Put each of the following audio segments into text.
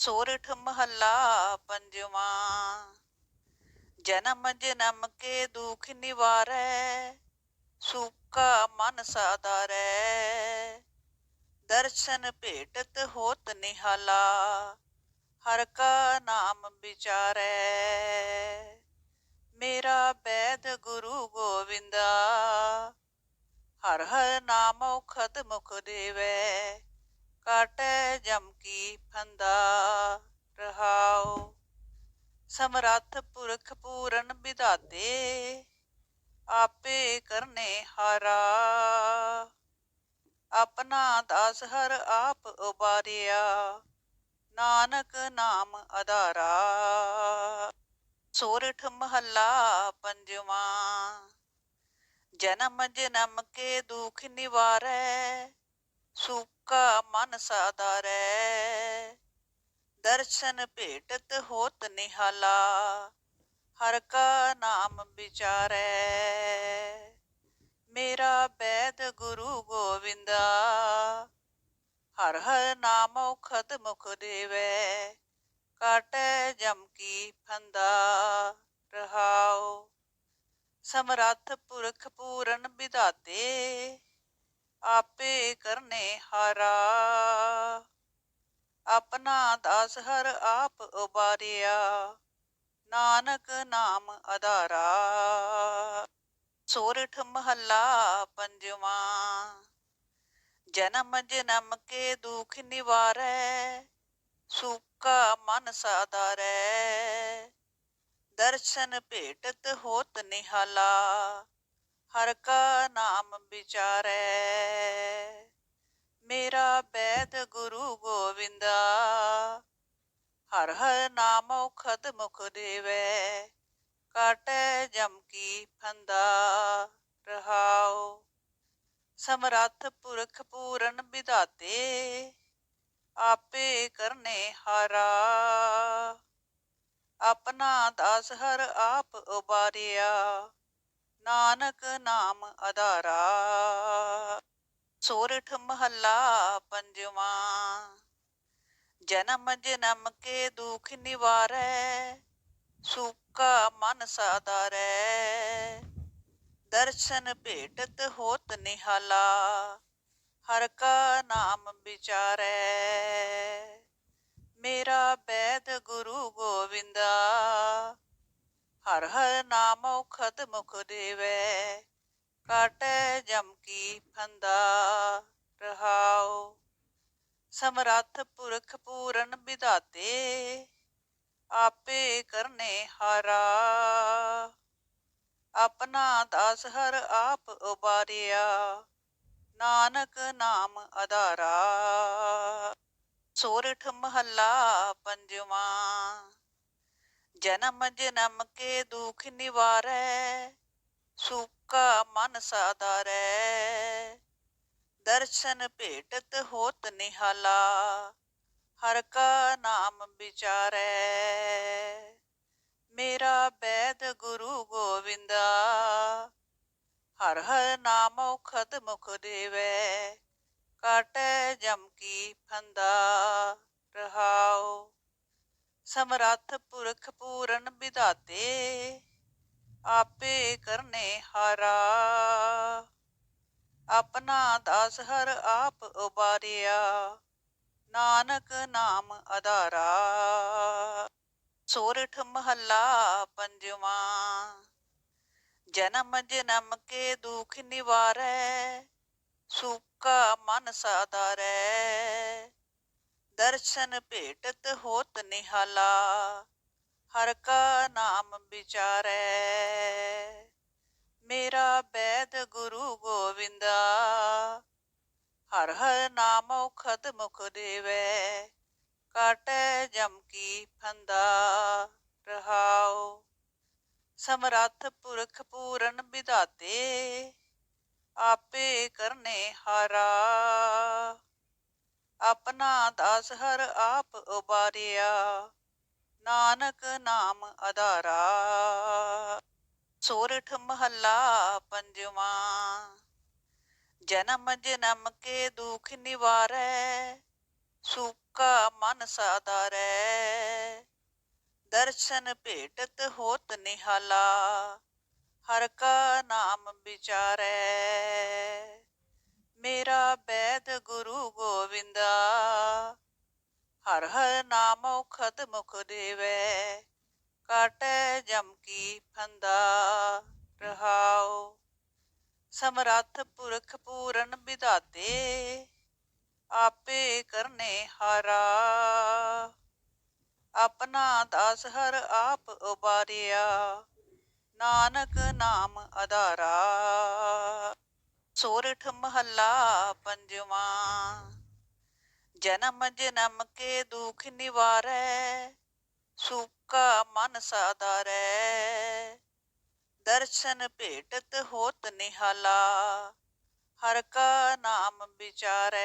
ਸੋਰਠ ਮਹੱਲਾ ਪੰਜਵਾਂ। ਜਨਮ ਜਨਮ ਕੇ ਦੁਖ ਨਿਵਾਰੈ ਸੁਖਾ ਮਨ ਸਾਧਾਰੈ। ਦਰਸ਼ਨ ਭੇਟਤ ਹੋਤ ਨਿਹਾਲਾ, ਹਰ ਕਾ ਨਾਮ ਵਿਚਾਰੈ। ਮੇਰਾ ਬੈਦ ਗੁਰੂ ਗੋਵਿੰਦਾ, ਹਰ ਹਰ ਨਾਮ ਖਤ ਮੁਖ ਦੇਵੈ। ਕਾਟੈ ਜਮ ਕੀ ਫੰਦਾ ਰਹਾਉ, ਸਮਰੱਥ ਪੁਰਖ ਪੂਰਨ ਵਿਧਾਤੇ ਆਪੇ ਕਰਨੇ ਹਾਰਾ। ਆਪਣਾ ਦਾਸ ਹਰ ਆਪ ਉਬਾਰਿਆ, ਨਾਨਕ ਨਾਮ ਆਧਾਰਾ ਸੋਰਠ ਮਹੱਲਾ ਪੰਜਵਾਂ, ਜਨਮ ਜਨਮ ਕੇ ਦੁਖ ਨਿਵਾਰੈ ਸੂਕਾ ਮਨ ਸਾਦਾਰੈ ਦਰਸ਼ਨ ਭੇਟਤ ਹੋਤ ਨਿਹਾਲਾ, ਹਰ ਕਾ ਨਾਮ ਵਿਚਾਰੈ। ਮੇਰਾ ਬੈਦ ਗੁਰੂ ਗੋਵਿੰਦਾ, ਹਰ ਹਰ ਨਾਮ ਖਤ ਮੁਖ ਦੇਵੈ, ਕਾਟੈ ਜਮ ਕੀ ਫੰਦਾ ਰਹਾਉ। ਸਮਰੱਥ ਪੁਰਖ ਪੂਰਨ ਵਿਧਾਤੇ ਆਪੇ ਕਰਨੇ ਹਾਰਾ। ਆਪਣਾ ਦਾਸ ਹਰ ਆਪ ਉਬਾਰਿਆ। ਨਾਨਕ ਨਾਮ ਆਧਾਰਾ ਸੋਰਠ ਮਹੱਲਾ ਪੰਜਵਾਂ। ਜਨਮ ਜਨਮ ਕੇ ਦੁਖ ਨਿਵਾਰੈ। ਸੁਖਾ ਮਨ ਸਾਧਾਰੈ। ਦਰਸ਼ਨ ਭੇਟਤ ਹੋਤ ਨਿਹਾਲਾ। ਹਰ ਕਾ ਨਾਮ ਵਿਚਾਰੈ। ਮੇਰਾ ਬੈਦ ਗੁਰੂ ਗੋਵਿੰਦਾ, ਹਰ ਹਰ ਨਾਮ ਖਤ ਮੁਖ ਦੇਵੈ। ਕਾਟੈ ਜਮ ਕੀ ਫੰਦਾ, ਰਹਾਉ। ਸਮਰੱਥ ਪੁਰਖ ਪੂਰਨ ਵਿਧਾਤੇ, ਆਪੇ ਕਰਨੇ ਹਾਰਾ। ਆਪਣਾ ਦਾਸ ਹਰ ਆਪ ਉਬਾਰਿਆ ਨਾਨਕ ਨਾਮ ਆਧਾਰਾ ਸੋਰਠ ਮਹੱਲਾ ਪੰਜਵਾਂ। ਜਨਮ ਜਨਮ ਕੇ ਦੁਖ ਨਿਵਾਰੈ ਸੁਖਾ ਮਨ ਸਾਧਾਰੈ। ਦਰਸ਼ਨ ਭੇਟਤ ਹੋਤ ਨਿਹਾਲਾ, ਹਰ ਕਾ ਨਾਮ ਵਿਚਾਰੈ। ਮੇਰਾ ਬੈਦ ਗੁਰੂ ਗੋਵਿੰਦਾ ਹਰ ਹਰ ਨਾਮ ਖਤ ਮੁਖ ਦੇਵੈ, ਕਾਟੈ ਜਮ ਕੀ ਫੰਦਾ ਰਹਾਉ। ਸਮਰੱਥ ਪੁਰਖ ਪੂਰਨ ਵਿਧਾਤੇ, ਆਪੇ ਕਰਨੇ ਹਾਰਾ। ਆਪਣਾ ਦਾਸ ਹਰ ਆਪ ਉਬਾਰਿਆ, ਨਾਨਕ ਨਾਮ ਆਧਾਰਾ ਸੋਰਠ ਮਹੱਲਾ ਪੰਜਵਾਂ ਜਨਮ ਜਨਮ ਕੇ ਦੁਖ ਨਿਵਾਰੈ ਸੁਖਾ ਮਨ ਸਾਧਾਰੈ। ਦਰਸ਼ਨ ਭੇਟਤ ਹੋਤ ਨਿਹਾਲਾ, ਹਰ ਕਾ ਨਾਮ ਵਿਚਾਰੈ। ਮੇਰਾ ਬੈਦ ਗੁਰੂ ਗੋਵਿੰਦਾ, ਹਰ ਹਰ ਨਾਮ ਖਤ ਮੁਖ ਦੇਵੈ। ਕਾਟੈ ਜਮ ਕੀ ਫੰਦਾ, ਰਹਾਉ ਸਮਰੱਥ ਪੁਰਖ ਪੂਰਨ ਵਿਧਾਤੇ, ਆਪੇ ਕਰਨੇ ਹਾਰਾ। ਆਪਣਾ ਦਾਸ ਹਰ ਆਪ ਉਬਾਰਿਆ, ਨਾਨਕ ਨਾਮ ਆਧਾਰਾ ਸੋਰਠ ਮਹੱਲਾ ਪੰਜਵਾਂ, ਜਨਮ ਜਨਮ ਕੇ ਦੁਖ ਨਿਵਾਰੈ, ਸੁਕਾ ਮਨ ਸਾਧਾਰੈ। ਦਰਸ਼ਨ ਭੇਟਤ ਹੋਤ ਨਿਹਾਲਾ, ਹਰ ਕਾ ਨਾਮ ਵਿਚਾਰੈ। ਮੇਰਾ ਬੈਦ ਗੁਰੂ ਗੋਵਿੰਦਾ, ਹਰ ਹਰ ਨਾਮ ਖਤ ਮੁਖ ਦੇਵੈ। ਕਾਟੈ ਜਮ ਕੀ ਫੰਦਾ, ਰਹਾਉ। ਸਮਰੱਥ ਪੁਰਖ ਪੂਰਨ ਵਿਧਾਤੇ, ਆਪੇ ਕਰਨੇ ਹਾਰਾ। ਆਪਣਾ ਦਾਸ ਹਰ ਆਪ ਉਬਾਰਿਆ। ਨਾਨਕ ਨਾਮ ਆਧਾਰਾ ਸੋਰਠ ਮਹੱਲਾ ਪੰਜਵਾਂ। ਜਨਮ ਜਨਮ ਕੇ ਦੁਖ ਨਿਵਾਰੈ ਸੁਖ ਮਨ ਸਾਧਾਰੈ। ਦਰਸ਼ਨ ਭੇਟਤ ਹੋਤ ਨਿਹਾਲਾ, ਹਰ ਕਾ ਨਾਮ ਵਿਚਾਰੈ। ਮੇਰਾ ਬੈਦ ਗੁਰੂ ਗੋਵਿੰਦਾ ਹਰ ਹਰ ਨਾਮ ਖਤ ਮੁਖ ਦੇਵੈ, ਕਾਟੈ ਜਮ ਕੀ ਫੰਦਾ ਰਹਾਉ। ਸਮਰੱਥ ਪੁਰਖ ਪੂਰਨ ਵਿਧਾਤੇ, ਆਪੇ ਕਰਨੇ ਹਾਰਾ। ਆਪਣਾ ਦਾਸ ਹਰ ਆਪ ਉਬਾਰਿਆ, ਨਾਨਕ ਨਾਮ ਆਧਾਰਾ ਸੋਰਠ ਮਹੱਲਾ ਪੰਜਵਾਂ। ਜਨਮ ਜਨਮ ਕੇ ਦੁਖ ਨਿਵਾਰੈ, ਸੁਕਾ ਮਨ ਸਾਧਾਰੈ। ਦਰਸ਼ਨ ਭੇਟਤ ਹੋਤ ਨਿਹਾਲਾ, ਹਰ ਕਾ ਨਾਮ ਵਿਚਾਰੈ।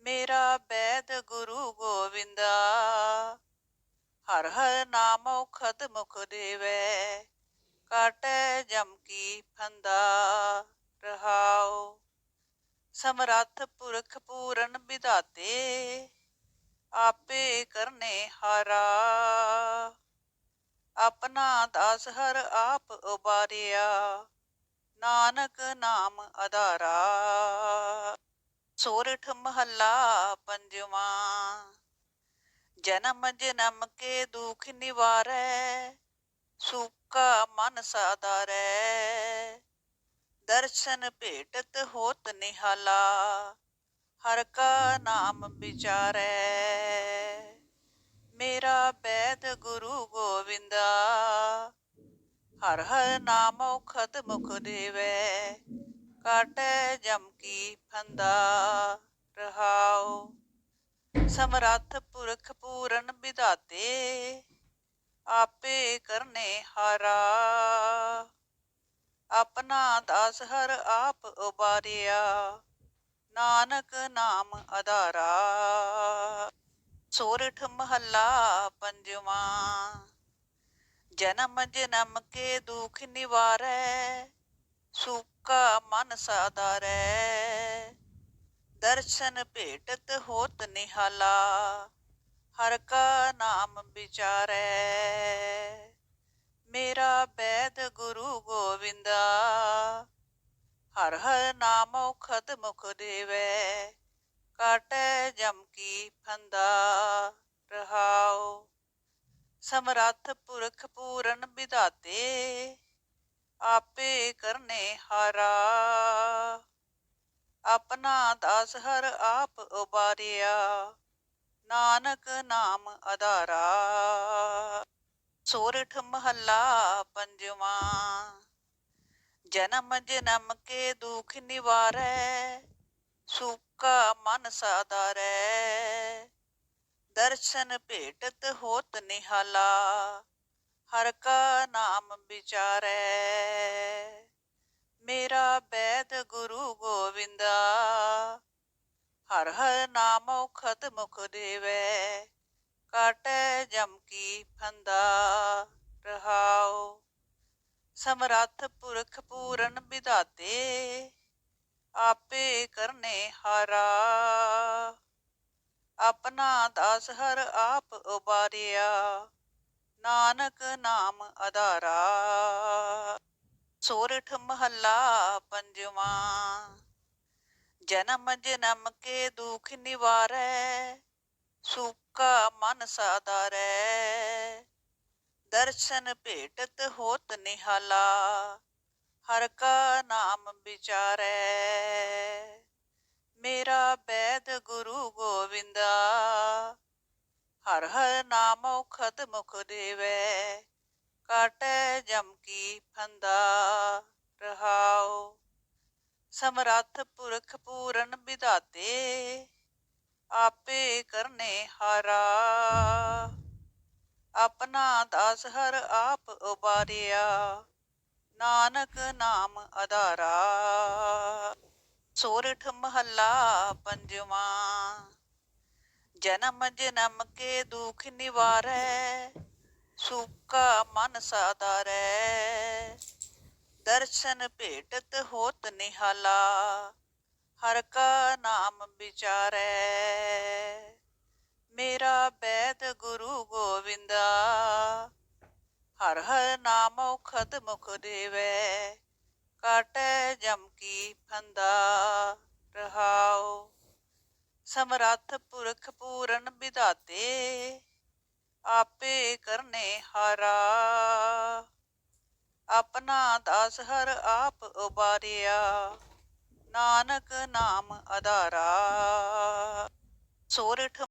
ਮੇਰਾ ਬੈਦ ਗੁਰੂ ਗੋਵਿੰਦਾ, ਹਰ ਹਰ ਨਾਮ ਖਤ ਮੁਖ ਦੇਵੈ। ਕਾਟੈ ਜਮ ਕੀ ਫੰਦਾ ਰਹਾਉ ਸਮਰੱਥ ਪੁਰਖ ਪੂਰਨ ਵਿਧਾਤੇ, ਆਪੇ ਕਰਨੇ ਹਾਰਾ। ਆਪਣਾ ਦਾਸ ਹਰ ਆਪ ਉਬਾਰਿਆ, ਨਾਨਕ ਨਾਮ ਆਧਾਰਾ ਸੋਰਠ ਮਹੱਲਾ ਪੰਜਵਾਂ, ਜਨਮ ਜਨਮ ਕੇ ਦੁਖ ਨਿਵਾਰੈ ਸੂਕਾ ਮਨ ਸਾਦਾਰੈ ਦਰਸ਼ਨ ਭੇਟਤ ਹੋਤ ਨਿਹਾਲਾ, ਹਰ ਕਾ ਨਾਮ ਵਿਚਾਰੈ। ਮੇਰਾ ਬੈਦ ਗੁਰੂ ਗੋਵਿੰਦਾ, ਹਰ ਹਰ ਨਾਮ ਖਤ ਮੁਖ ਦੇਵੈ, ਕਾਟੈ ਜਮ ਕੀ ਫੰਦਾ ਰਹਾਉ। ਸਮਰੱਥ ਪੁਰਖ ਪੂਰਨ ਵਿਧਾਤੇ ਆਪੇ ਕਰਨੇ ਹਾਰਾ। ਆਪਣਾ ਦਾਸ ਹਰ ਆਪ ਉਬਾਰਿਆ। ਨਾਨਕ ਨਾਮ ਆਧਾਰਾ ਸੋਰਠ ਮਹੱਲਾ ਪੰਜਵਾਂ। ਜਨਮ ਜਨਮ ਕੇ ਦੁਖ ਨਿਵਾਰੈ। ਸੁਕਾ ਮਨ ਸਾਦਾਰੈ ਦਰਸ਼ਨ ਭੇਟਤ ਹੋਤ ਨਿਹਾਲਾ। ਹਰ ਕਾ ਨਾਮ ਵਿਚਾਰੈ। ਮੇਰਾ ਬੈਦ ਗੁਰੂ ਗੋਵਿੰਦਾ, ਹਰ ਹਰ ਨਾਮ ਖਤ ਮੁਖ ਦੇਵੈ। ਕਾਟੈ ਜਮ ਕੀ ਫੰਦਾ, ਰਹਾਉ। ਸਮਰੱਥ ਪੁਰਖ ਪੂਰਨ ਵਿਧਾਤੇ, ਆਪੇ ਕਰਨੇ ਹਾਰਾ। ਆਪਣਾ ਦਾਸ ਹਰ ਆਪ ਉਬਾਰਿਆ ਨਾਨਕ ਨਾਮ ਆਧਾਰਾ ਸੋਰਠ ਮਹੱਲਾ ਪੰਜਵਾਂ। ਜਨਮ ਜਨਮ ਕੇ ਦੁਖ ਨਿਵਾਰੈ, ਸੁਕਾ ਮਨ ਸਾਧਾਰੈ। ਦਰਸ਼ਨ ਭੇਟਤ ਹੋਤ ਨਿਹਾਲਾ, ਹਰ ਕਾ ਨਾਮ ਵਿਚਾਰੈ। ਮੇਰਾ ਬੈਦ ਗੁਰੂ ਗੋਵਿੰਦਾ ਹਰ ਹਰ ਨਾਮ ਖਤ ਮੁਖ ਦੇਵੈ, ਕਾਟੈ ਜਮ ਕੀ ਫੰਦਾ ਰਹਾਉ। ਸਮਰੱਥ ਪੁਰਖ ਪੂਰਨ ਵਿਧਾਤੇ, ਆਪੇ ਕਰਨੇ ਹਾਰਾ। ਆਪਣਾ ਦਾਸ ਹਰ ਆਪ ਉਬਾਰਿਆ, ਨਾਨਕ ਨਾਮ ਆਧਾਰਾ ਸੋਰਠ ਮਹੱਲਾ ਪੰਜਵਾਂ। ਜਨਮ ਜਨਮ ਕੇ ਦੁਖ ਨਿਵਾਰੈ, ਸੁਕਾ ਮਨ ਸਾਧਾਰੈ। ਦਰਸ਼ਨ ਭੇਟਤ ਹੋਤ ਨਿਹਾਲਾ, ਹਰ ਕਾ ਨਾਮ ਵਿਚਾਰੈ। ਮੇਰਾ ਬੈਦ ਗੁਰੂ ਗੋਵਿੰਦਾ, ਹਰ ਹਰ ਨਾਮ ਖਤ ਮੁਖ ਦੇਵੈ। ਕਾਟੈ ਜਮ ਕੀ ਫੰਦਾ, ਰਹਾਉ ਸਮਰੱਥ ਪੁਰਖ ਪੂਰਨ ਵਿਧਾਤੇ, ਆਪੇ ਕਰਨੇ ਹਾਰਾ। ਆਪਣਾ ਦਾਸ ਹਰ ਆਪ ਉਬਾਰਿਆ, ਨਾਨਕ ਨਾਮ ਆਧਾਰਾ ਸੋਰਠ ਮਹੱਲਾ ਪੰਜਵਾਂ, ਜਨਮ ਜਨਮ ਕੇ ਦੁਖ ਨਿਵਾਰੈ, ਸੁਕਾ ਮਨ ਸਾਧਾਰੈ। ਦਰਸ਼ਨ ਭੇਟਤ ਹੋਤ ਨਿਹਾਲਾ, ਹਰ ਕਾ ਨਾਮ ਵਿਚਾਰੈ। ਮੇਰਾ ਬੈਦ ਗੁਰੂ ਗੋਵਿੰਦਾ, ਹਰ ਹਰ ਨਾਮ ਔਖਦ ਮੁਖ ਦੇਵੈ। ਕਾਟੈ ਜਮ ਕੀ ਫੰਦਾ, ਰਹਾਉ। ਸਮਰੱਥ ਪੁਰਖ ਪੂਰਨ ਵਿਧਾਤੇ, ਆਪੇ ਕਰਨੇ ਹਾਰਾ। ਆਪਣਾ ਦਾਸ ਹਰ ਆਪ ਉਬਾਰਿਆ। ਨਾਨਕ ਨਾਮ ਆਧਾਰਾ ਸੋਰਠ